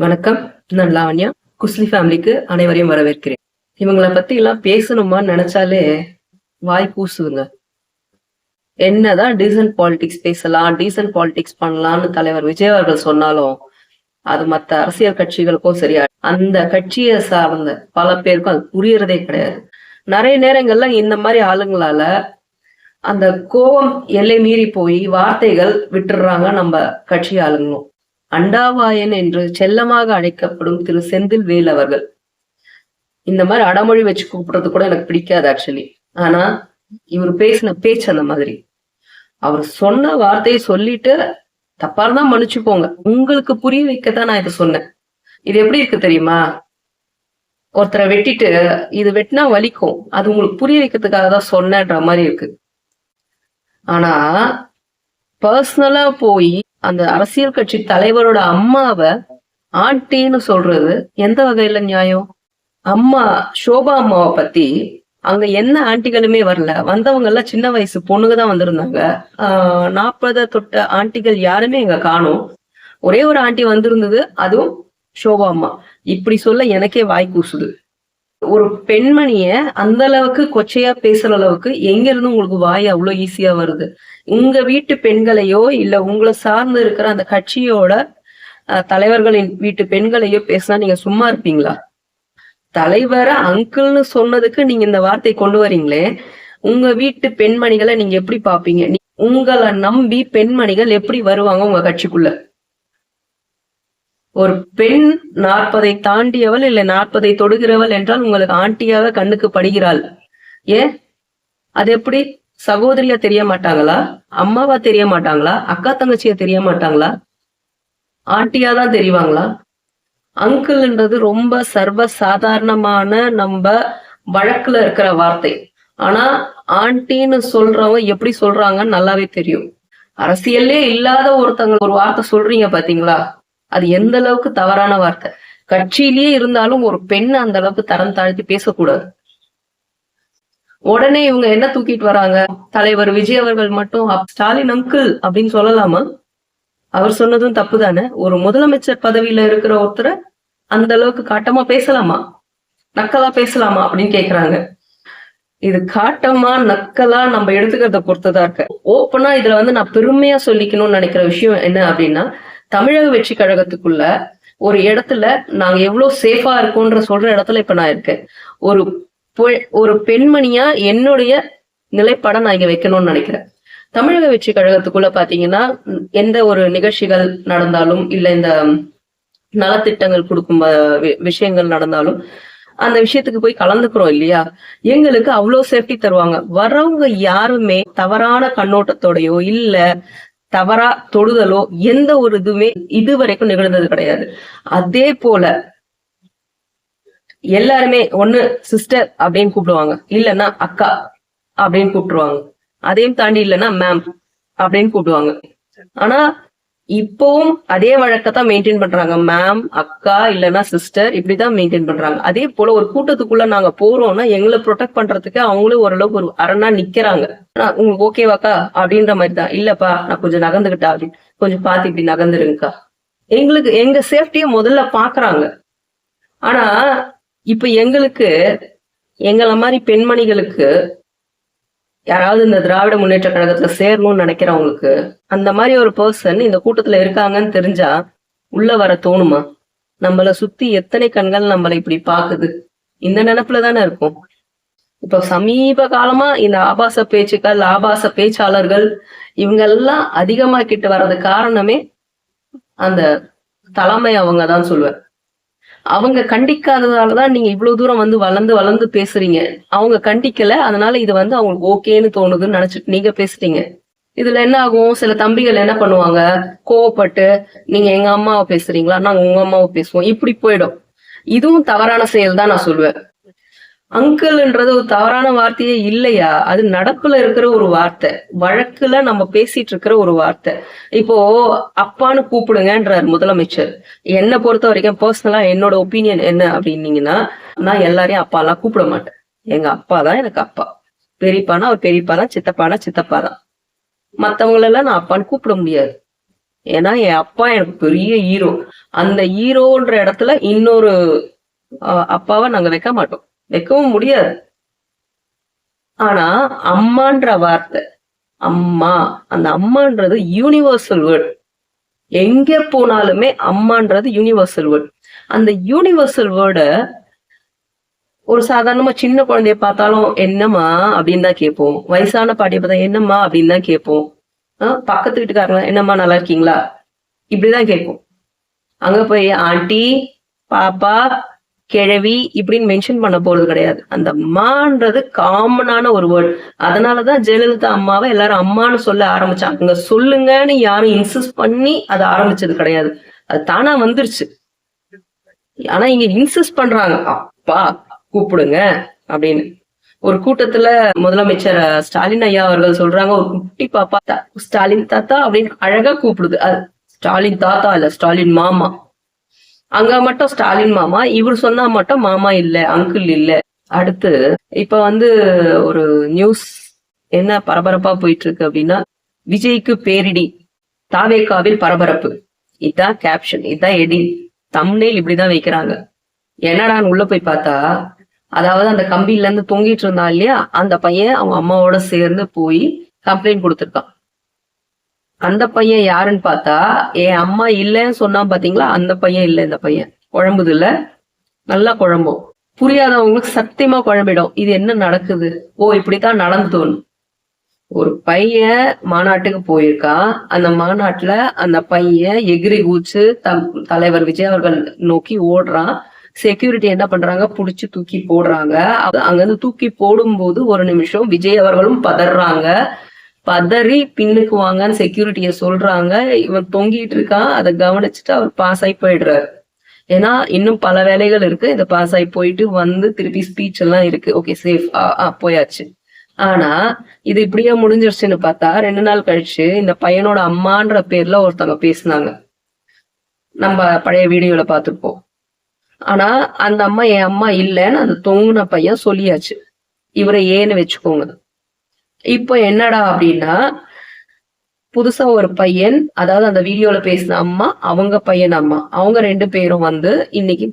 வணக்கம். நான் லாவண்யா. குஸ்லி ஃபேமிலிக்கு அனைவரையும் வரவேற்கிறேன். இவங்கள பத்தி எல்லாம் பேசணுமான்னு நினைச்சாலே வாய் பூசுதுங்க. என்னதான் டீசன்ட் பாலிடிக்ஸ் பேசலாம் டீசன்ட் பாலிடிக்ஸ் பண்ணலாம்னு தலைவர் விஜய் அவர்கள் சொன்னாலும் அது மத்த அரசியல் கட்சிகளுக்கும் சரியா அந்த கட்சியை சார்ந்த பல பேருக்கும் அது புரியறதே கிடையாது. நிறைய நேரங்கள்ல இந்த மாதிரி ஆளுங்களால அந்த கோபம் எல்லை மீறி போய் வார்த்தைகள் விட்டுடுறாங்க நம்ம கட்சி ஆளுங்களும். அண்டாவாயன் என்று செல்லமாக அழைக்கப்படும் திரு செந்தில் வேல் அவர்கள். இந்த மாதிரி அடமொழி வச்சு கூப்பிடுறது கூட எனக்கு பிடிக்காது ஆக்சுவலி ஆனா இவர் பேசின பேச்சு அந்த மாதிரி. அவர் சொன்ன வார்த்தையை சொல்லிட்டு தப்பா இருந்தா மன்னிச்சுக்கோங்க. உங்களுக்கு புரிய வைக்கத்தான் நான் இதை சொன்னேன். இது எப்படி இருக்கு தெரியுமா? ஒருத்தரை வெட்டிட்டு இது வெட்டினா வலிக்கும். அது உங்களுக்கு புரிய வைக்கிறதுக்காக தான் சொன்னேன்ற மாதிரி இருக்கு. ஆனா பர்சனலா போய் அந்த அரசியல் கட்சி தலைவரோட அம்மாவை ஆண்டின்னு சொல்றது எந்த வகையில நியாயம்? அம்மா சோபா அம்மாவை பத்தி அங்க என்ன ஆண்டிகளுமே வரல. வந்தவங்க எல்லாம் சின்ன வயசு பொண்ணுங்க தான் வந்திருந்தாங்க. ஆஹ் நாற்பதை தொட்ட ஆண்டிகள் யாருமே எங்க காணும். ஒரே ஒரு ஆண்டி வந்திருந்தது அதுவும் சோபா அம்மா. இப்படி சொல்ல எனக்கே வாய் கூசுது. ஒரு பெண்மணிய அந்த அளவுக்கு கொச்சையா பேசுற அளவுக்கு எங்க இருந்து உங்களுக்கு வாய் அவ்வளவு ஈஸியா வருது? உங்க வீட்டு பெண்களையோ இல்ல உங்களை சார்ந்து இருக்கிற அந்த கட்சியோட அஹ், தலைவர்களின் வீட்டு பெண்களையோ பேசினா நீங்க சும்மா இருப்பீங்களா? தலைவரை அங்கிள்னு சொன்னதுக்கு நீங்க இந்த வார்த்தை கொண்டு வரீங்களே உங்க வீட்டு பெண்மணிகளை நீங்க எப்படி பாப்பீங்க? நீ- உங்களை நம்பி பெண்மணிகள் எப்படி வருவாங்க உங்க கட்சிக்குள்ள? ஒரு பெண் நாற்பதை தாண்டியவள் இல்லை நாற்பதை தொடுகிறவள் என்றால் உங்களுக்கு ஆண்டியாக கண்ணுக்கு படுகிறாள். ஏன்? அது எப்படி? சகோதரியா தெரிய மாட்டாங்களா? அம்மாவா தெரிய மாட்டாங்களா? அக்கா தங்கச்சியா தெரிய மாட்டாங்களா? ஆண்டியா தான் தெரிவாங்களா? அங்கிள்ன்றது ரொம்ப சர்வ சாதாரணமான நம்ம வழக்குல இருக்கிற வார்த்தை. ஆனா ஆண்டின்னு சொல்றவங்க எப்படி சொல்றாங்கன்னு நல்லாவே தெரியும். அரசியல்லே இல்லாத ஒருத்தங்க ஒரு வார்த்தை சொல்றீங்க பாத்தீங்களா? அது எந்த அளவுக்கு தவறான வார்த்தை. கட்சியிலேயே இருந்தாலும் ஒரு பெண் அந்த அளவுக்கு தரம் தாழ்த்தி பேசக்கூடாது. உடனே இவங்க என்ன தூக்கிட்டு வராங்க? தலைவர் விஜய் அவர்கள் மட்டும் ஸ்டாலின் அங்கிள் அப்படின்னு சொல்லலாமா? அவர் சொன்னதும் தப்பு தானே ஒரு முதலமைச்சர் பதவியில இருக்கிற ஒருத்தரை அந்த அளவுக்கு காட்டமா பேசலாமா? நக்கலா பேசலாமா அப்படின்னு கேக்குறாங்க. இது காட்டமா நக்கலா நம்ம எடுத்துக்கிறத பொறுத்ததா இருக்கு. ஓப்பனா இதுல வந்து நான் பெருமையா சொல்லிக்கணும்னு நினைக்கிற விஷயம் என்ன அப்படின்னா தமிழக வெற்றி கழகத்துக்குள்ள ஒரு இடத்துல நாங்க எவ்வளவு சேஃபா இருக்கோன்ற சொல்ற இடத்துல இப்ப நான் இருக்கேன். ஒரு பொ- ஒரு பெண்மணியா என்னுடைய நிலைப்பாடை நான் இங்க வைக்கணும்னு நினைக்கிறேன். தமிழக வெற்றி கழகத்துக்குள்ள பாத்தீங்கன்னா எந்த ஒரு நிகழ்ச்சிகள் நடந்தாலும் இல்ல இந்த நலத்திட்டங்கள் கொடுக்கும் விஷயங்கள் நடந்தாலும் அந்த விஷயத்துக்கு போய் கலந்துக்கிறோம் இல்லையா? எங்களுக்கு அவ்வளவு சேஃப்டி தருவாங்க. வர்றவங்க யாருமே தவறான கண்ணோட்டத்தோடையோ இல்ல தவறா தொடுதலோ எந்த ஒரு இதுவுமே இது வரைக்கும் நிகழ்ந்தது கிடையாது. அதே போல எல்லாருமே ஒண்ணு சிஸ்டர் அப்படின்னு கூப்பிடுவாங்க. இல்லைன்னா அக்கா அப்படின்னு கூப்பிட்டுருவாங்க. அதையும் தாண்டி இல்லைன்னா மேம் அப்படின்னு கூப்பிடுவாங்க. ஆனா இப்பவும் அதே வழக்கத்தான் மெயின்டைன் பண்றாங்க. மேம் அக்கா இல்லைன்னா சிஸ்டர் இப்படிதான் மெயின்டைன் பண்றாங்க. அதே போல ஒரு கூட்டத்துக்குள்ள நாங்க போறோம்னா எங்களை ப்ரொடெக்ட் பண்றதுக்கு அவங்களும் ஓரளவுக்கு ஒரு அரணா நிக்கிறாங்க. உங்களுக்கு ஓகேவாக்கா அப்படின்ற மாதிரி தான். இல்லப்பா நான் கொஞ்சம் நகர்ந்துகிட்டா அப்படின்னு. கொஞ்சம் பார்த்து இப்படி நகர்ந்துருங்கக்கா. எங்களுக்கு எங்க சேஃப்டியை முதல்ல பாக்குறாங்க ஆனா இப்ப எங்களுக்கு எங்களை மாதிரி பெண்மணிகளுக்கு யாராவது இந்த திராவிட முன்னேற்ற கழகத்துல சேரணும்னு நினைக்கிறவங்களுக்கு அந்த மாதிரி ஒரு பர்சன் இந்த கூட்டத்துல இருக்காங்கன்னு தெரிஞ்சா உள்ள வர தோணுமா? நம்மள சுத்தி எத்தனை கண்கள் நம்மளை இப்படி பாக்குது? இந்த நினைப்புல தானே இருக்கும். இப்ப சமீப காலமா இந்த ஆபாச பேச்சுக்கள் ஆபாச பேச்சாளர்கள் இவங்க எல்லாம் அதிகமாக்கிட்டு வர்றது காரணமே அந்த தலைமை அவங்க தான் சொல்லுவேன் அவங்க கண்டிக்காததாலதான் நீங்க இவ்வளவு தூரம் வந்து வளர்ந்து வளர்ந்து பேசுறீங்க. அவங்க கண்டிக்கல அதனால இது வந்து அவங்களுக்கு ஓகேன்னு தோணுதுன்னு நினைச்சிட்டு நீங்க பேசுறீங்க இதுல என்ன ஆகும்? சில தம்பிகள் என்ன பண்ணுவாங்க? கோவப்பட்டு நீங்க எங்க அம்மாவை பேசுறீங்களா? நாங்க உங்க அம்மாவை பேசுவோம். இப்படி போயிடும். இதுவும் தவறான செயல் தான் நான் சொல்லுவேன் அங்கிள்ன்றது ஒரு தவறான வார்த்தையே இல்லையா? அது நடப்புல இருக்கிற ஒரு வார்த்தை. வழக்குல நம்ம பேசிட்டு இருக்கிற ஒரு வார்த்தை. இப்போ அப்பான்னு கூப்பிடுங்கன்றார் முதலமைச்சர். என்னை பொறுத்த வரைக்கும் பர்சனலா என்னோட ஒப்பீனியன் என்ன அப்படின்னீங்கன்னா நான் எல்லாரையும் அப்பாலாம் கூப்பிட மாட்டேன். எங்க அப்பா தான் எனக்கு அப்பா. பெரியப்பானா அவர் பெரியப்பா தான் சித்தப்பானா சித்தப்பா தான். மத்தவங்களெல்லாம் நான் அப்பான்னு கூப்பிட முடியாது. ஏன்னா என் அப்பா எனக்கு பெரிய ஹீரோ அந்த ஹீரோன்ற இடத்துல இன்னொரு அப்பாவை நாங்க வைக்க மாட்டோம். வைக்கவும் முடியாது. ஆனா அம்மான்ற வார்த்தை அம்மா அந்த அம்மான்றது யூனிவர்சல் வேர்ட் எங்க போனாலுமே அம்மான்றது யூனிவர்சல் வேர்ட் அந்த யூனிவர்சல் வேர்டை ஒரு சாதாரணமா சின்ன குழந்தைய பார்த்தாலும் என்னம்மா அப்படின்னு தான் கேட்போம். வயசான பாட்டியை பார்த்தா என்னம்மா அப்படின்னு தான் கேட்போம். ஆஹ் பக்கத்து வீட்டுக்காரங்க என்னம்மா நல்லா இருக்கீங்களா? இப்படிதான் கேட்போம். அங்க போய் ஆண்டி பாப்பா கிழவி இப்படின்னு மென்ஷன் பண்ண போறது கிடையாது. அந்த அம்மான்றது காமனான ஒரு வேர்ட் அதனாலதான் ஜெயலலிதா அம்மாவை எல்லாரும் அம்மான்னு சொல்ல ஆரம்பிச்சாங்க. சொல்லுங்கன்னு யாரும் இன்சிஸ்ட் பண்ணி அதை ஆரம்பிச்சது கிடையாது. அது தானா வந்துருச்சு. ஆனா இங்க இன்சிஸ்ட் பண்றாங்க. அப்பா கூப்பிடுங்க அப்படின்னு. ஒரு கூட்டத்துல முதலமைச்சர் ஸ்டாலின் ஐயா அவர்கள் சொல்றாங்க ஒரு குட்டி பாப்பா ஸ்டாலின் தாத்தா அப்படின்னு அழகா கூப்பிடுது. அது ஸ்டாலின் தாத்தா இல்ல ஸ்டாலின் மாமா. அங்க மட்டும் ஸ்டாலின் மாமா இவர் சொன்னா மட்டும் மாமா இல்ல அங்கிள் இல்ல. அடுத்து இப்ப வந்து ஒரு நியூஸ் என்ன பரபரப்பா போயிட்டு இருக்கு அப்படின்னா விஜய்க்கு பேரிடி தாவேக்காவில் பரபரப்பு. இதான் கேப்ஷன் இதான் எடி தம்னேல் இப்படிதான் வைக்கிறாங்க. என்னடான்னு உள்ள போய் பார்த்தா அதாவது அந்த கம்பியில இருந்து தொங்கிட்டு இருந்தா இல்லையா அந்த பையன் அவங்க அம்மாவோட சேர்ந்து போய் கம்ப்ளைண்ட் கொடுத்துருக்கான். அந்த பையன் யாருன்னு பார்த்தா என் அம்மா இல்லைன்னு சொன்னா பாத்தீங்களா? அந்த பையன் இல்ல இந்த பையன். குழம்புது இல்ல? நல்லா குழம்பும். புரியாதவங்களுக்கு சத்தியமா குழம்பிடும். இது என்ன நடக்குது? ஓ இப்படித்தான் நடந்ததுன்னு ஒரு பையன் மாநாட்டுக்கு போயிருக்கான். அந்த மாநாட்டுல அந்த பையன் எகிரி கூச்சு த தலைவர் விஜய் அவர்கள் நோக்கி ஓடுறான். செக்யூரிட்டி என்ன பண்றாங்க? புடிச்சு தூக்கி போடுறாங்க. அங்க- இருந்து தூக்கி போடும்போது ஒரு நிமிஷம் விஜய் அவர்களும் பதறாங்க. பதறி பின்னுக்கு வாங்கன்னு செக்யூரிட்டிய சொல்றாங்க. இவன் தொங்கிட்டு இருக்கான். அதை கவனிச்சுட்டு அவர் பாஸ் ஆகி போயிடுறாரு. ஏன்னா இன்னும் பல வேலைகள் இருக்கு. இதை பாஸ் ஆகி போயிட்டு வந்து திருப்பி ஸ்பீச் எல்லாம் இருக்கு. ஓகே சேஃப் போயாச்சு. ஆனா இது இப்படியே முடிஞ்சிருச்சுன்னு பார்த்தா ரெண்டு நாள் கழிச்சு இந்த பையனோட அம்மான்ற பேர்ல ஒருத்தவங்க பேசுனாங்க. நம்ம பழைய வீடியோல பார்த்திருப்போம். ஆனா அந்த அம்மா என் அம்மா இல்லைன்னு அந்த தொங்குன பையன் சொல்லியாச்சு. இவரை ஏன்னு வச்சுக்கோங்க. இப்போ என்னடா அப்படின்னா புதுசா ஒரு பையன் அதாவது அந்த வீடியோல பேசின அம்மா அவங்க பையன் அம்மா. அவங்க ரெண்டு பேரும் வந்து இன்னைக்கு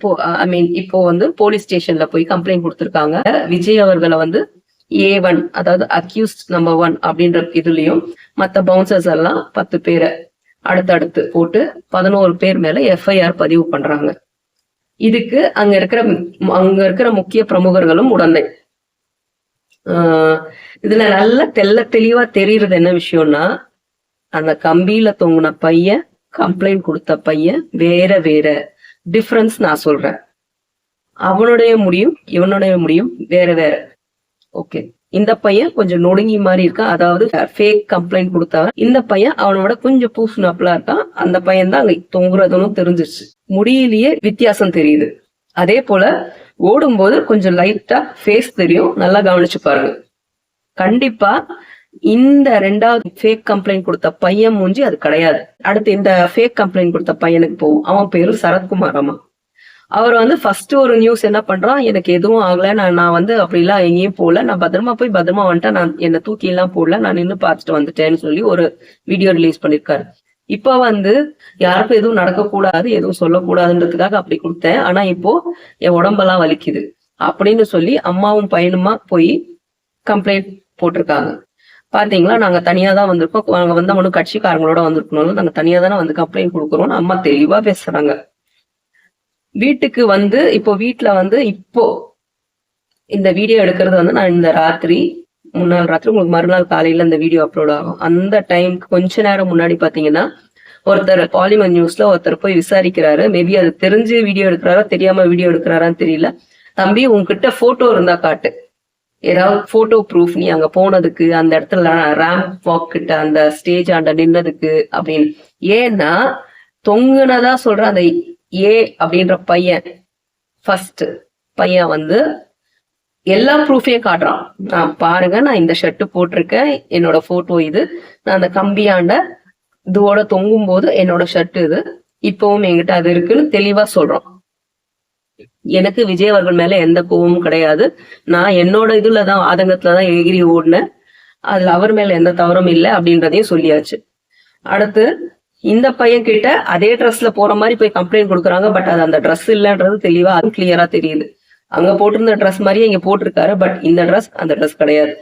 ஐ மீன் இப்போ வந்து போலீஸ் ஸ்டேஷன்ல போய் கம்ப்ளைண்ட் கொடுத்துருக்காங்க. விஜய் அவர்களை வந்து ஏ ஒன் அதாவது அக்யூஸ்ட் நம்பர் ஒன் அப்படின்ற இதுலயும் மத்த பவுன்சர்ஸ் எல்லாம் பத்து பேரை அடுத்தடுத்து போட்டு பதினோரு பேர் மேல எஃப்ஐஆர் பதிவு பண்றாங்க. இதுக்கு அங்க இருக்கிற அங்க இருக்கிற முக்கிய பிரமுகர்களும் உடந்தை. இதுல நல்ல தெள்ள தெளிவா தெரியுறது என்ன விஷயம்னா அந்த கம்பியில தொங்குன பையன் கம்ப்ளைண்ட் கொடுத்த பையன் வேற வேற டிஃபரன்ஸ் நான் சொல்றேன். அவனுடைய முடியும் இவனுடைய முடியும் வேற வேற. ஓகே இந்த பையன் கொஞ்சம் நொடுங்கி மாதிரி இருக்கான் அதாவது ஃபேக் கம்ப்ளைண்ட் கொடுத்தவன். இந்த பையன் அவனோட கொஞ்சம் பூசுனாப்ல இருக்கான் அந்த பையன் தான் அங்க தொங்குறதுன்னு தெரிஞ்சிருச்சு. முடியிலேயே வித்தியாசம் தெரியுது. அதே போல ஓடும்போது கொஞ்சம் லைட்டா ஃபேஸ் தெரியும். நல்லா கவனிச்சு பாருங்க. கண்டிப்பா இந்த ரெண்டாவது ஃபேக் கம்ப்ளைண்ட் கொடுத்த பையன் மூஞ்சி அது கிடையாது. அடுத்து இந்த ஃபேக் கம்ப்ளைண்ட் கொடுத்த பையனுக்கு போகும் அவன் பேரு சரத்குமார் அம்மா. அவர் வந்து ஃபர்ஸ்ட் ஒரு நியூஸ் என்ன பண்றான்? எனக்கு எதுவும் ஆகல. நான் நான் வந்து அப்படிலாம் எங்கேயும் போகல. நான் பத்திரமா போய் பத்திரமா வந்துட்டேன். நான் என்னை தூக்கி எல்லாம் போடல. நான் நின்று பார்த்துட்டு வந்துட்டேன்னு சொல்லி ஒரு வீடியோ ரிலீஸ் பண்ணிருக்காரு. இப்ப வந்து யாருக்கும் எதுவும் நடக்கக்கூடாது எதுவும் சொல்லக்கூடாதுன்றதுக்காக அப்படி கொடுத்தேன். ஆனா இப்போ என் உடம்பெல்லாம் வலிக்குது. அப்படின்னு சொல்லி அம்மாவும் பையனுமா போய் கம்ப்ளைண்ட் போட்டிருக்காங்க. பாத்தீங்களா? நாங்க தனியா தான் வந்திருக்கோம். நாங்க வந்து ஒன்றும் கட்சிக்காரங்களோட வந்திருக்கணும் நாங்க தனியா தானே வந்து கம்ப்ளைண்ட் கொடுக்குறோம்னு அம்மா தெளிவா பேசுறாங்க. வீட்டுக்கு வந்து இப்போ வீட்டுல வந்து இப்போ இந்த வீடியோ எடுக்கிறது வந்து நான் இந்த ராத்திரி முன்னாள் ராத்திரி உங்களுக்கு மறுநாள் காலையில அந்த வீடியோ அப்லோட் ஆகும். அந்த டைம் கொஞ்ச நேரம் முன்னாடி பாத்தீங்கன்னா ஒருத்தர் பாலிமர் நியூஸ்ல ஒருத்தர் போய் விசாரிக்கிறாரு. மேபி அது தெரிஞ்சு வீடியோ எடுக்கிறாரா தெரியாம வீடியோ எடுக்கிறாரான்னு தெரியல. தம்பி உங்ககிட்ட போட்டோ இருந்தா காட்டு. ஏதாவது போட்டோ ப்ரூஃப் நீ அங்க போனதுக்கு அந்த இடத்துல ரேம்ப் வாக் கிட்ட அந்த ஸ்டேஜ் ஆண்ட நின்னதுக்கு அப்படின்னு. ஏன்னா தொங்குனதா சொல்ற அந்த ஏ அப்படின்ற பையன் ஃபர்ஸ்ட் பையன் வந்து எல்லா ப்ரூஃபையும் காட்டுறான். நான் பாருங்க நான் இந்த ஷர்ட் போட்டிருக்கேன். என்னோட போட்டோ இது. நான் அந்த கம்பியாண்ட இதுவோட தொங்கும் போது என்னோட ஷர்ட் இது. இப்பவும் என்கிட்ட அது இருக்குன்னு தெளிவா சொல்றோம் எனக்கு விஜய் அவர்கள் மேல எந்த கோவமும் கிடையாது. நான் என்னோட இதுல தான் ஆதங்கத்துல தான் எகிரி ஓடினேன். அதுல அவர் மேல எந்த தவறும் இல்லை அப்படின்றதையும் சொல்லியாச்சு. அடுத்து இந்த பையன் கிட்ட அதே ட்ரெஸ்ல போற மாதிரி போய் கம்ப்ளைண்ட் கொடுக்குறாங்க. பட் அது அந்த ட்ரெஸ் இல்லைன்றது தெளிவா அது கிளியரா தெரியுது. அங்க போட்டிருந்த ட்ரெஸ் மாதிரியே இங்க போட்டிருக்காரு. பட் இந்த ட்ரெஸ் அந்த ட்ரெஸ் கிடையாது.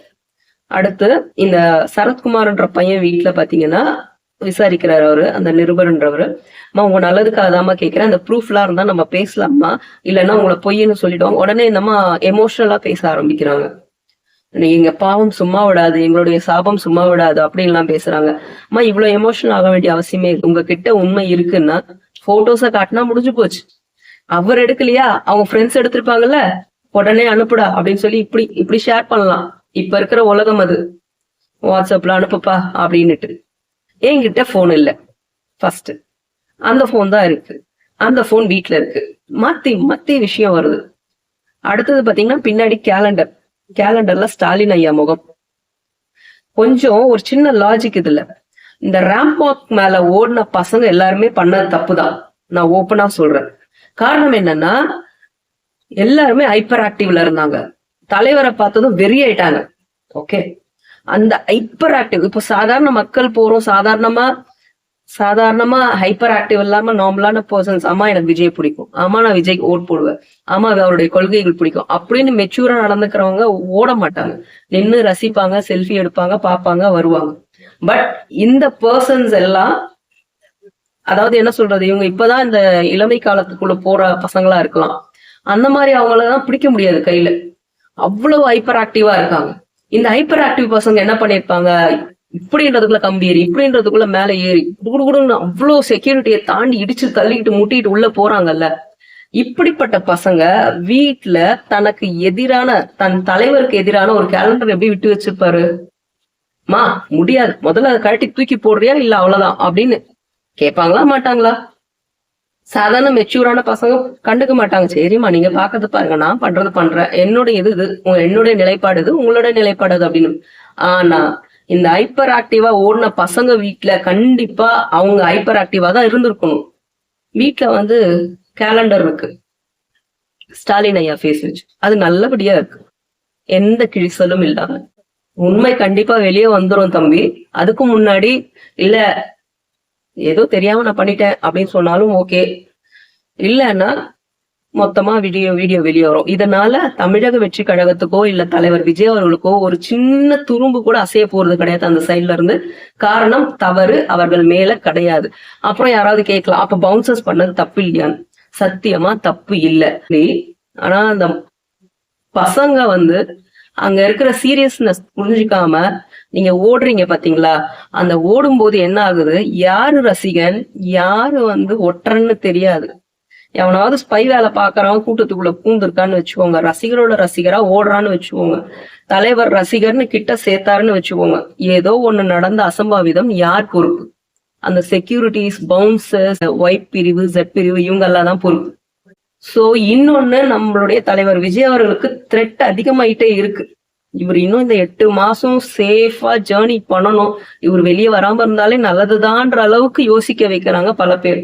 அடுத்து இந்த சரத்குமார்ன்ற பையன் வீட்டுல பாத்தீங்கன்னா விசாரிக்கிறார் அவரு அந்த நிருபர்ன்றவரு. அம்மா உங்க நல்லதுக்காக தாம்மா கேட்கிறேன் அந்த ப்ரூஃப்லாம் இருந்தா நம்ம பேசலாமா இல்லைன்னா உங்களை பொய்ன்னு சொல்லிடுவோம் உடனே நம்ம எமோஷனலா பேச ஆரம்பிக்கிறாங்க. எங்க பாவம் சும்மா விடாது. எங்களுடைய சாபம் சும்மா விடாது. அப்படின்லாம் பேசுறாங்க. அம்மா இவ்வளவு எமோஷனல் ஆக வேண்டிய அவசியமே உங்ககிட்ட உண்மை இருக்குன்னா போட்டோஸ காட்டினா முடிஞ்சு போச்சு. அவர் எடுக்கலையா? அவங்க ஃப்ரெண்ட்ஸ் எடுத்திருப்பாங்கல்ல? உடனே அனுப்புடா அப்படின்னு சொல்லி இப்படி இப்படி ஷேர் பண்ணலாம். இப்ப இருக்கிற உலகம் அது. வாட்ஸ்அப்ல அனுப்புப்பா அப்படின்னுட்டு. என்கிட்ட போன் இல்ல. ஃபர்ஸ்ட் அந்த போன் தான் இருக்கு. அந்த போன் வீட்ல இருக்கு. மாத்தி மத்தி விஷயம் வருது. அடுத்தது பாத்தீங்கன்னா பின்னாடி கேலண்டர் கேலண்டர்ல ஸ்டாலின் ஐயா முகம். கொஞ்சம் ஒரு சின்ன லாஜிக் இதுல. இந்த ரேம்பாக் மேல ஓடின பசங்க எல்லாருமே பண்ணது தப்புதான். நான் ஓப்பனா சொல்றேன். காரணம் என்னன்னா எல்லாருமே ஹைப்பர் ஆக்டிவ்ல இருந்தாங்க. தலைவரை பார்த்ததும் வெறி ஆயிட்டாங்க. ஓகே அந்த ஹைப்பர் ஆக்டிவ் இப்போ சாதாரண மக்கள் போறோம். சாதாரணமா சாதாரணமா ஹைப்பர் ஆக்டிவ் இல்லாம நார்மலான பர்சன்ஸ் அம்மா எனக்கு விஜய் பிடிக்கும். ஆமா நான் விஜய்க்கு ஓட் போடுவேன். ஆமா அவருடைய கொள்கைகள் பிடிக்கும். அப்படின்னு மெச்சூரா நடந்துக்கிறவங்க ஓட மாட்டாங்க. நின்னு ரசிப்பாங்க செல்ஃபி எடுப்பாங்க பார்ப்பாங்க வருவாங்க. பட் இந்த பர்சன்ஸ் எல்லாம் அதாவது என்ன சொல்றது இவங்க இப்பதான் இந்த இளமை காலத்துக்குள்ள போற பசங்களா இருக்கலாம். அந்த மாதிரி அவங்களதான் பிடிக்க முடியாது கையில. அவ்வளவு ஹைப்பர் ஆக்டிவா இருக்காங்க. இந்த ஹைப்பர் ஆக்டிவ் பசங்க என்ன பண்ணிருப்பாங்க இப்படின்றதுக்குள்ள கம்பி ஏறி இப்படின்றதுக்குள்ள மேல ஏறி குடுகுடுன்னு அவ்வளவு செக்யூரிட்டியை தாண்டி இடிச்சு தள்ளிக்கிட்டு முட்டிட்டு உள்ள போறாங்கல்ல. இப்படிப்பட்ட பசங்க வீட்டுல தனக்கு எதிரான தன் தலைவருக்கு எதிரான ஒரு கேலண்டர் எப்படி விட்டு வச்சிருப்பாரு? மா முடியாது. முதல்ல அதை கழட்டி தூக்கி போடுறியா இல்ல அவ்வளவுதான் அப்படின்னு கேட்பாங்களா மாட்டாங்களா? சாதாரண மெச்சூரான பசங்க கண்டுக்க மாட்டாங்க. சரிம்மா நீங்க பாக்குறது பாருங்க நான் பண்றது பண்றேன். என்னோட இது இது என்னுடைய நிலைப்பாடு இது உங்களோட நிலைப்பாடு அது அப்படின்னு. ஆனா இந்த ஹைப்பர் ஆக்டிவா ஓடின பசங்க வீட்ல கண்டிப்பா அவங்க ஹைப்பர் ஆக்டிவா தான் இருந்திருக்கணும். வீட்டுல வந்து கேலண்டர் இருக்கு. ஸ்டாலின் ஐயா ஃபேஸ் வச்சு. அது நல்லபடியா இருக்கு. எந்த கிழிசலும் இல்லாம. உண்மை கண்டிப்பா வெளியே வந்துரும் தம்பி. அதுக்கு முன்னாடி இல்ல ஏதோ தெரியாம நான் பண்ணிட்டேன் அப்படின்னு சொன்னாலும் ஓகே இல்லைன்னா மொத்தமா வீடியோ வீடியோ வெளியே வரும். இதனால தமிழக வெற்றி கழகத்துக்கோ இல்ல தலைவர் விஜய் அவர்களுக்கோ ஒரு சின்ன துரும்பு கூட அசைய போறது கிடையாது அந்த சைட்ல இருந்து. காரணம் தவறு அவர்கள் மேல கிடையாது. அப்புறம் யாராவது கேட்கலாம் அப்ப பவுன்சர்ஸ் பண்ணது தப்பு இல்லையான்னு சத்தியமா தப்பு இல்லை. ஆனா அந்த பசங்க வந்து அங்க இருக்கிற சீரியஸ்னஸ் புரிஞ்சுக்காம நீங்க ஓடுறீங்க பாத்தீங்களா? அந்த ஓடும் போது என்ன ஆகுது? யாரு ரசிகன்? யாரு வந்து ஒற்றன்னு தெரியாது. எவனாவது ஸ்பை வேலை பாக்குறவன் கூட்டத்துக்குள்ள பூந்திருக்கான்னு வச்சுக்கோங்க. ரசிகரோட ரசிகரா ஓடுறான்னு வச்சுக்கோங்க. தலைவர் ரசிகர்னு கிட்ட சேர்த்தாருன்னு வச்சுக்கோங்க. ஏதோ ஒண்ணு நடந்த அசம்பாவிதம் யார் பொறுப்பு? அந்த செக்யூரிட்டிஸ் பவுன்சர்ஸ் ஒயிட் பிரிவு ஜெட் பிரிவு இவங்கெல்லாம் தான் பொறுப்பு. சோ இன்னொன்னு நம்மளுடைய தலைவர் விஜய் அவர்களுக்கு த்ரெட் அதிகமாயிட்டே இருக்கு. இவர் இன்னும் இந்த எட்டு மாசம் சேஃபா ஜேர்னி பண்ணணும். இவர் வெளியே வராம இருந்தாலே நல்லதுதான்ற அளவுக்கு யோசிக்க வைக்கிறாங்க பல பேர்.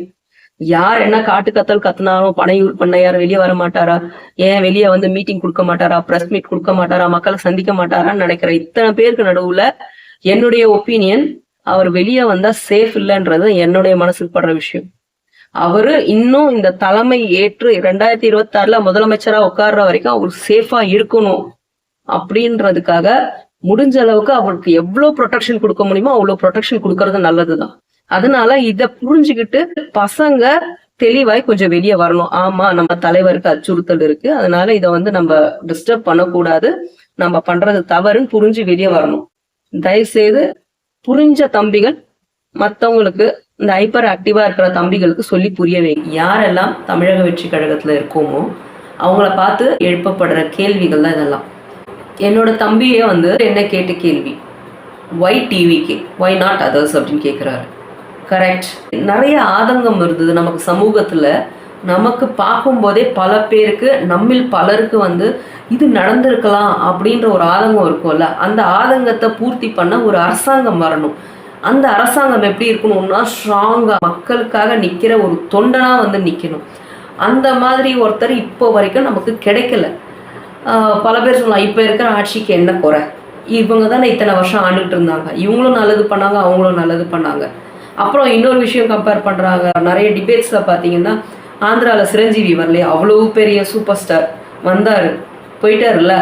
யார் என்ன காட்டு கத்தல் கத்துனாலும் பனையூர் பண்ணையார் வெளியே வர மாட்டாரா? ஏன் வெளியே வந்து மீட்டிங் கொடுக்க மாட்டாரா? பிரஸ் மீட் கொடுக்க மாட்டாரா? மக்களை சந்திக்க மாட்டாரான்னு நினைக்கிற இத்தனை பேருக்கு நடுவுல என்னுடைய ஒப்பீனியன் அவர் வெளியே வந்தா சேஃப் இல்லைன்றது என்னுடைய மனசுக்கு படுற விஷயம். அவரு இன்னும் இந்த தலைமை ஏற்று ரெண்டாயிரத்தி இருபத்தி ஆறுல முதலமைச்சரா உட்கார்ற வரைக்கும் அவர் சேஃபா இருக்கணும். அப்படின்றதுக்காக முடிஞ்ச அளவுக்கு அவருக்கு எவ்வளவு ப்ரொடெக்ஷன் கொடுக்க முடியுமோ அவ்வளவு ப்ரொடெக்ஷன் கொடுக்கறது நல்லதுதான். அதனால இத புரிஞ்சுக்கிட்டு பசங்க தெளிவாய் கொஞ்சம் வெளியே வரணும். ஆமா நம்ம தலைவருக்கு அச்சுறுத்தல் இருக்கு. அதனால இதை வந்து நம்ம டிஸ்டர்ப் பண்ணக்கூடாது. நம்ம பண்றது தவறுன்னு புரிஞ்சு வெளியே வரணும். தயவு செய்து புரிஞ்ச தம்பிகள் மத்தவங்களுக்கு இந்த ஹைப்பர் ஆக்டிவா இருக்கிற தம்பிகளுக்கு சொல்லி புரிய வைங்க. யாரெல்லாம் தமிழக வெற்றி கழகத்துல இருக்கோமோ அவங்கள பார்த்து எழுப்பப்படுற கேள்விகள் தான் இதெல்லாம். என்னோட தம்பியே வந்து என்ன கேட்ட கேள்வி? ஒய் டிவிக்கு ஒய் நாட் அதர்ஸ் அப்படின்னு கேட்குறாரு கரெக்ட் நிறைய ஆதங்கம் இருந்தது நமக்கு சமூகத்தில். நமக்கு பார்க்கும்போதே பல பேருக்கு நம்மில் பலருக்கு வந்து இது நடந்திருக்கலாம் அப்படின்ற ஒரு ஆதங்கம் இருக்கும்ல. அந்த ஆதங்கத்தை பூர்த்தி பண்ண ஒரு அரசாங்கம் வரணும். அந்த அரசாங்கம் எப்படி இருக்கணும்னா ஸ்ட்ராங்காக மக்களுக்காக நிற்கிற ஒரு தொண்டனாக வந்து நிற்கணும் அந்த மாதிரி ஒருத்தர் இப்போ வரைக்கும் நமக்கு கிடைக்கல. பல பேர் சொல்லலாம் இப்போ இருக்கிற ஆட்சிக்கு என்ன குறை? இவங்க தானே இத்தனை வருஷம் ஆண்டுகிட்டு இருந்தாங்க. இவங்களும் நல்லது பண்ணாங்க அவங்களும் நல்லது பண்ணாங்க. அப்புறம் இன்னொரு விஷயம் கம்பேர் பண்ணுறாங்க நிறைய டிபேட்ஸில் பார்த்தீங்கன்னா ஆந்திராவில் சிரஞ்சீவி வரலையே அவ்வளோ பெரிய சூப்பர் ஸ்டார் வந்தார். போயிட்டார்ல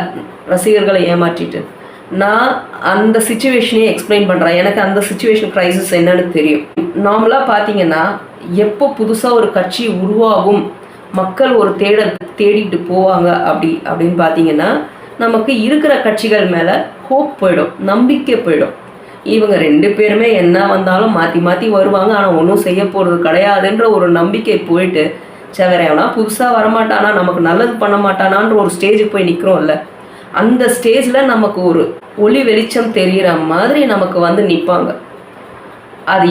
ரசிகர்களை ஏமாற்றிட்டு. நான் அந்த சுச்சுவேஷனே எக்ஸ்பிளைன் பண்ணுறேன் எனக்கு அந்த சுச்சுவேஷன் க்ரைசிஸ் என்னன்னு தெரியும். நார்மலாக பார்த்தீங்கன்னா எப்போ புதுசாக ஒரு கட்சி உருவாகும் மக்கள் ஒரு தேடல் தேடிட்டு போவாங்க அப்படி அப்படின்னு பார்த்தீங்கன்னா நமக்கு இருக்கிற கட்சிகள் மேலே ஹோப் போயிடும் நம்பிக்கை போயிடும். இவங்க ரெண்டு பேருமே என்ன வந்தாலும் மாற்றி மாற்றி வருவாங்க. ஆனால் ஒன்றும் செய்ய போகிறது கிடையாதுன்ற ஒரு நம்பிக்கை போயிட்டு சே புதுசாக வரமாட்டானா? நமக்கு நல்லது பண்ண மாட்டானான்ற ஒரு ஸ்டேஜுக்கு போய் நிற்கிறோம்ல அந்த ஸ்டேஜில் நமக்கு ஒரு ஒளி வெளிச்சம் தெரிகிற மாதிரி நமக்கு வந்து நிற்பாங்க அது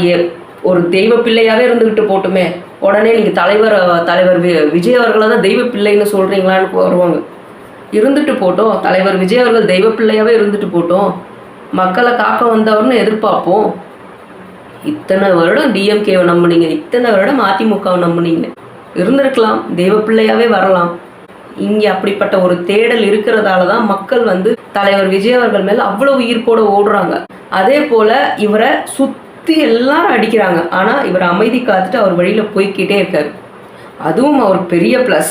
ஒரு தெய்வ பிள்ளையாவே இருந்துகிட்டு போட்டுமே. உடனே நீங்க தலைவர் தலைவர் வி- விஜய் அவர்களை தான் தெய்வ பிள்ளைன்னு சொல்றீங்களான்னு வருவாங்க. இருந்துட்டு போட்டோம். தலைவர் விஜய் அவர்கள் தெய்வ பிள்ளையாவே இருந்துட்டு போட்டோம். மக்களை காக்க வந்தவர்னு எதிர்பார்ப்போம். இத்தனை வருடம் டிஎம்கேவை நம்புனீங்க. இத்தனை வருடம் அதிமுகவை நம்புனீங்க. இருந்திருக்கலாம். தெய்வ பிள்ளையாவே வரலாம். இங்க அப்படிப்பட்ட ஒரு தேடல் இருக்கிறதால தான் மக்கள் வந்து தலைவர் விஜய் அவர்கள் மேல அவ்வளவு ஈர்ப்போட ஓடுறாங்க. அதே போல இவரை சுத்தி எல்லாரும் அடிக்கிறாங்க. ஆனால் இவர் அமைதி காத்துட்டு அவர் வழியில் போய்க்கிட்டே இருக்கார். அதுவும் அவர் பெரிய ப்ளஸ்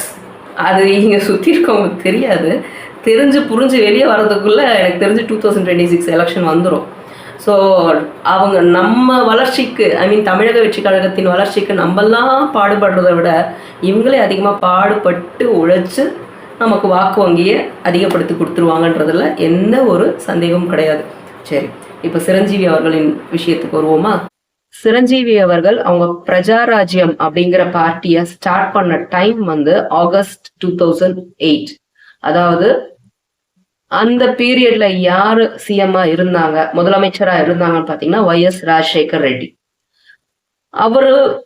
அது இங்கே சுற்றி இருக்கவங்களுக்கு தெரியாது. தெரிஞ்சு புரிஞ்சு வெளியே வர்றதுக்குள்ளே எனக்கு தெரிஞ்சு two thousand twenty six election வந்துடும் ஸோ அவங்க நம்ம வளர்ச்சிக்கு ஐ மீன் தமிழக வெற்றி கழகத்தின் வளர்ச்சிக்கு நம்மெல்லாம் பாடுபடுறதை விட இவங்களே அதிகமாக பாடுபட்டு உழைச்சி நமக்கு வாக்கு வங்கியை அதிகப்படுத்தி கொடுத்துருவாங்கன்றதில் எந்த ஒரு சந்தேகமும் கிடையாது. சரி. இப்போ சிரஞ்சீவி அவர்களின் விஷயத்துக்கு வருவோமா? சிரஞ்சீவி அவர்கள் அவங்க பிரஜாராஜ்யம் அப்படிங்கிற பார்ட்டியை ஸ்டார்ட் பண்ண டைம் வந்து ஆகஸ்ட் டூ தௌசண்ட் எயிட் அதாவது அந்த பீரியட்ல யாரு சிஎம்மா இருந்தாங்க முதலமைச்சரா இருந்தாங்கன்னு பாத்தீங்கன்னா ஒய் எஸ் ராஜசேகர் ரெட்டி. அவரு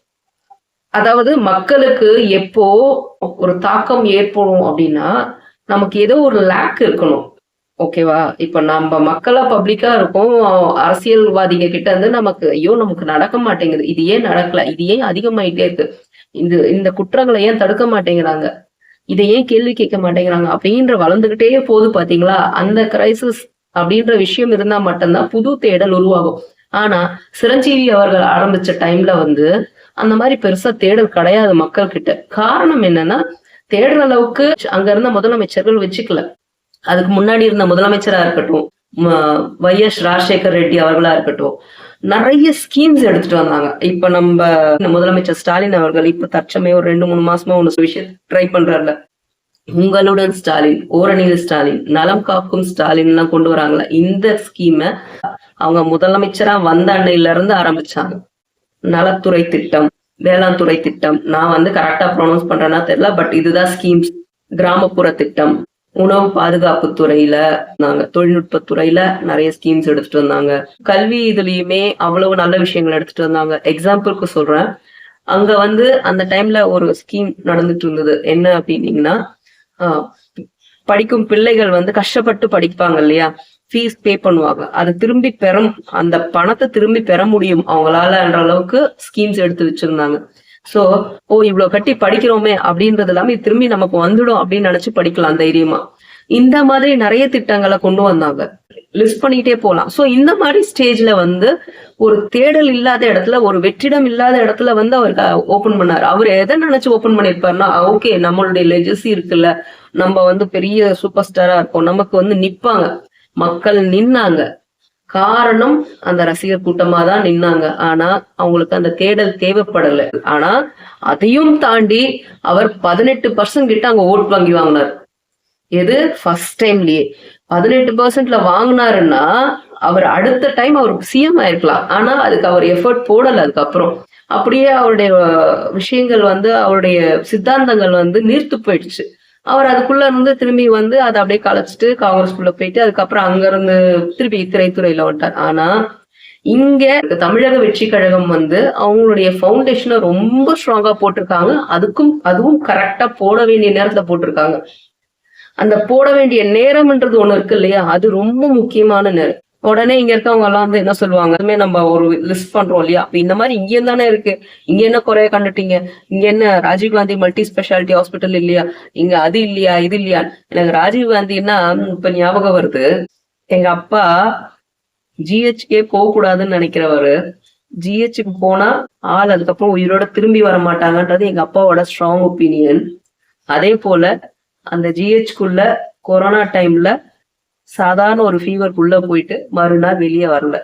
அதாவது மக்களுக்கு எப்போ ஒரு தாக்கம் ஏற்படும் அப்படின்னா நமக்கு ஏதோ ஒரு லேக் இருக்கணும். ஓகேவா? இப்ப நம்ம மக்களா பப்ளிக்கா இருக்கோம். அரசியல்வாதிக கிட்ட இருந்து நமக்கு ஐயோ நமக்கு நடக்க மாட்டேங்குது. இது ஏன் நடக்கல? இது ஏன் அதிகமாயிட்டே இருக்கு? இந்த இந்த குற்றங்களை ஏன் தடுக்க மாட்டேங்கிறாங்க? இதை ஏன் கேள்வி கேட்க மாட்டேங்கிறாங்க? அப்படின்ற வளர்ந்துகிட்டே போகுது பாத்தீங்களா? அந்த கிரைசிஸ் அப்படின்ற விஷயம் இருந்தா மட்டும்தான் புது தேடல் உருவாகும். ஆனா சிரஞ்சீவி அவர்கள் ஆரம்பிச்ச டைம்ல வந்து அந்த மாதிரி பெருசா தேடல் கிடையாது மக்கள் கிட்ட காரணம் என்னன்னா தேடுற அளவுக்கு அங்க இருந்த முதலமைச்சர்கள் வச்சுக்கல. அதுக்கு முன்னாடி இருந்த முதலமைச்சரா இருக்கட்டும் வை எஸ் ராஜசேகர் ரெட்டி அவர்களா இருக்கட்டும் நிறைய ஸ்கீம்ஸ் எடுத்துட்டு வந்தாங்க. இப்ப நம்ம முதலமைச்சர் ஸ்டாலின் அவர்கள் இப்ப தற்சமயம் ஒரு ரெண்டு மூணு மாசமா ஒண்ணு விஷயம் ட்ரை பண்றாருல. உங்களுடன் ஸ்டாலின் ஓரணியில் ஸ்டாலின் நலம் காக்கும் ஸ்டாலின் எல்லாம் கொண்டு வராங்களா இந்த ஸ்கீமை அவங்க முதலமைச்சரா வந்த அன்னையில இருந்து ஆரம்பிச்சாங்க. நலத்துறை திட்டம் வேளாண் துறை திட்டம் நான் வந்து கரெக்டா ப்ரொனவுன்ஸ் பண்றேன்னா தெரியல பட் இதுதான் ஸ்கீம்ஸ் கிராமப்புற திட்டம் உணவு பாதுகாப்பு துறையில நாங்க தொழில்நுட்ப துறையில நிறைய ஸ்கீம்ஸ் எடுத்துட்டு வந்தாங்க. கல்வி இதுலயுமே அவ்வளவு நல்ல விஷயங்கள் எடுத்துட்டு வந்தாங்க. எக்ஸாம்பிளுக்கு சொல்றேன். அங்க வந்து அந்த டைம்ல ஒரு ஸ்கீம் நடந்துட்டு இருந்தது. என்ன அப்படின்னீங்கன்னா ஆஹ், படிக்கும் பிள்ளைகள் வந்து கஷ்டப்பட்டு படிப்பாங்க இல்லையா? ஃபீஸ் பே பண்ணுவாங்க. அதை திரும்பி பெற அந்த பணத்தை திரும்பி பெற முடியும். அவங்களால என்ற அளவுக்கு ஸ்கீம்ஸ் எடுத்து வச்சிருந்தாங்க. சோ ஓ இவ்வளவு கட்டி படிக்கிறோமே அப்படின்றது எல்லாமே திரும்பி நமக்கு வந்துடும் அப்படின்னு நினைச்சு படிக்கலாம் தைரியமா. இந்த மாதிரி நிறைய திட்டங்களை கொண்டு வந்தாங்க. லிஸ்ட் பண்ணிக்கிட்டே போலாம். சோ இந்த மாதிரி ஸ்டேஜ்ல வந்து ஒரு தேடல் இல்லாத இடத்துல ஒரு வெற்றிடம் இல்லாத இடத்துல வந்து அவர் ஓபன் பண்ணாரு. அவர் எதை நினைச்சு ஓபன் பண்ணிருப்பாருன்னா ஓகே நம்மளுடைய லெஜசி இருக்குல்ல. நம்ம வந்து பெரிய சூப்பர் ஸ்டாரா இருக்கோம் நமக்கு வந்து நிப்பாங்க. மக்கள் நின்னாங்க. காரணம் அந்த ரசிகர் கூட்டமா தான் நின்னாங்க. ஆனா அவங்களுக்கு அந்த தேடல் தேவைப்படல. ஆனா அதையும் தாண்டி அவர் பதினெட்டு பர்சன்ட் கிட்ட அங்க ஓட் வாங்கி வாங்கினார். எது? ஃபர்ஸ்ட் டைம்லயே பதினெட்டு பர்சன்ட்ல வாங்கினாருன்னா அவர் அடுத்த டைம் அவர் சிஎம் ஆயிருக்கலாம். ஆனா அதுக்கு அவர் எஃபர்ட் போடல அதுக்கப்புறம். அப்படியே அவருடைய விஷயங்கள் வந்து அவருடைய சித்தாந்தங்கள் வந்து நீர்த்து போயிடுச்சு. அவர் அதுக்குள்ள இருந்து திரும்பி வந்து அதை அப்படியே கலைச்சிட்டு காங்கிரஸ்குள்ள போயிட்டு அதுக்கப்புறம் அங்க இருந்து திருப்பி திரைத்துறையில வந்துட்டார். ஆனா இங்க தமிழக வெற்றி கழகம் வந்து அவங்களுடைய ஃபவுண்டேஷனை ரொம்ப ஸ்ட்ராங்கா போட்டிருக்காங்க. அதுக்கும் அதுவும் கரெக்டா போட வேண்டிய நேரத்துல போட்டிருக்காங்க. அந்த போட வேண்டிய நேரம்ன்றது ஒண்ணு இருக்கு இல்லையா? அது ரொம்ப முக்கியமான நேரம். உடனே இங்க இருக்கவங்க எல்லாம் வந்து என்ன சொல்லுவாங்க? அதுமே நம்ம ஒரு லிஸ்ட் பண்றோம் இல்லையா? அப்ப இந்த மாதிரி இங்க தானே இருக்கு. இங்க என்ன குறைய கண்டுட்டீங்க? இங்க என்ன Rajiv Gandhi multi speciality hospital இல்லையா? இங்க அது இல்லையா இது இல்லையா? எனக்கு ராஜீவ் காந்தின்னா இப்ப ஞாபகம் வருது. எங்க அப்பா ஜிஹெச்கே போக கூடாதுன்னு நினைக்கிறவரு. ஜிஹெச்சுக்கு போனா ஆள் அதுக்கப்புறம் உயிரோட திரும்பி வர மாட்டாங்கன்றது எங்க அப்பாவோட ஸ்ட்ராங் ஒப்பீனியன் அதே போல அந்த ஜிஹெச்குள்ள கொரோனா டைம்ல சாதாரண ஒரு ஃபீவருக்குள்ள போயிட்டு மறுநாள் வெளியே வரல.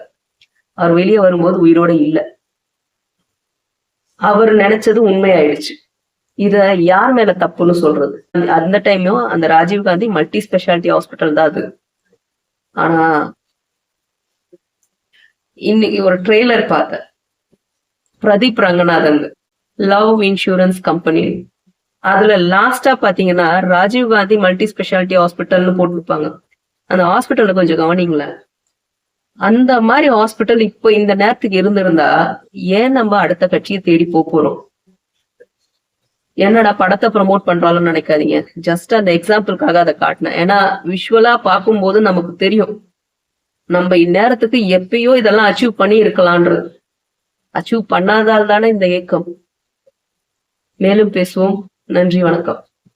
அவர் வெளியே வரும்போது உயிரோட இல்ல. அவர் நினைச்சது உண்மையாயிடுச்சு. இத யார் மேல தப்புன்னு சொல்றது? அந்த- அந்த டைமும் அந்த Rajiv Gandhi multi speciality hospital தான் அது. ஆனா இன்னைக்கு ஒரு ட்ரெய்லர் பார்த்தேன். Pradeep Ranganathan love insurance company. அதுல லாஸ்டா பாத்தீங்கன்னா ராஜீவ் காந்தி மல்டி ஸ்பெஷாலிட்டி ஹாஸ்பிட்டல்னு போட்டிருப்பாங்க. அந்த ஹாஸ்பிட்டல்ல கொஞ்சம் கவனிங்களேன். அந்த மாதிரி ஹாஸ்பிட்டல் இப்போ இந்த நேரத்துக்கு இருந்திருந்தா ஏன் நம்ம அடுத்த கட்சியை தேடி போறோம்? என்னடா படத்தை ப்ரமோட் பண்றாலும் நினைக்காதீங்க. ஜஸ்ட் அந்த எக்ஸாம்பிளுக்காக அதை காட்டினேன். ஏன்னா விஷுவலா பார்க்கும்போது நமக்கு தெரியும். நம்ம இந்நேரத்துக்கு எப்பயோ இதெல்லாம் அச்சீவ் பண்ணி இருக்கலான்றது அச்சீவ் பண்ணாதால் தானே இந்த ஏக்கம் மேலும் பேசுவோம். நன்றி வணக்கம்.